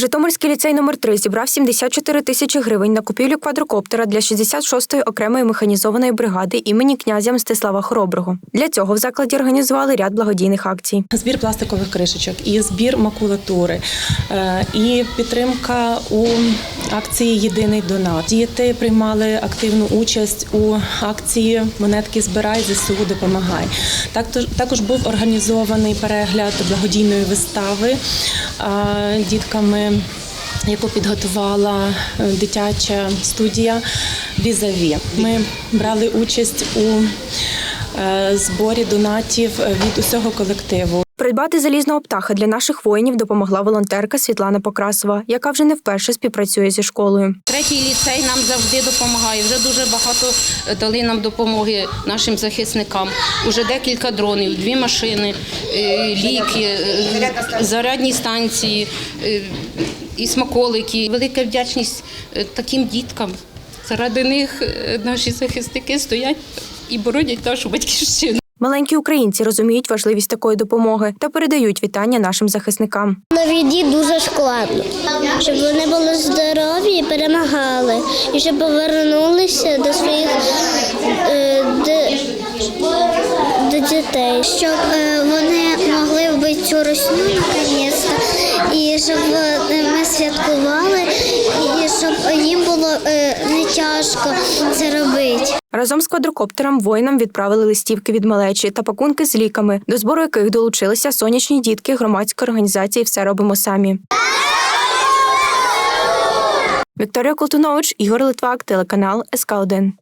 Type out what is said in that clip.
Житомирський ліцей номер 3 зібрав 74 тисячі гривень на купівлю квадрокоптера для 66-ї окремої механізованої бригади імені князя Мстислава Хороброго. Для цього в закладі організували ряд благодійних акцій. збір пластикових кришечок, і збір макулатури, е, і підтримка у акції Єдиний донат. Діти приймали активну участь у акції Монетки збирай, ЗСУ допомагай. Також був організований перегляд благодійної вистави дітками. Яку підготувала е, дитяча студія Візаві. Ми брали участь у е, зборі донатів від усього колективу. Придбати залізного птаха для наших воїнів допомогла волонтерка Світлана Покрасова, яка вже не вперше співпрацює зі школою. Третій ліцей нам завжди допомагає. Вже дуже багато е, дали нам допомоги нашим захисникам. Уже декілька дронів, дві машини, е, ліки, е, зарядні станції і смаколики. Велика вдячність таким діткам. Заради них наші захисники стоять і боронять нашу батьківщину. Маленькі українці розуміють важливість такої допомоги та передають вітання нашим захисникам. На війні дуже складно, щоб вони були здорові і перемагали, і щоб повернулися до своїх е, до, до дітей, щоб е, вони могли вбити цю наконець, і щоб е, ми святкували, їм було е, не тяжко це робити. Разом з квадрокоптером воїнам відправили листівки від малечі та пакунки з ліками, до збору яких долучилися сонячні дітки громадської організації Все робимо самі. Вікторія Колтунович, Ігор Литвак, телеканал СК 1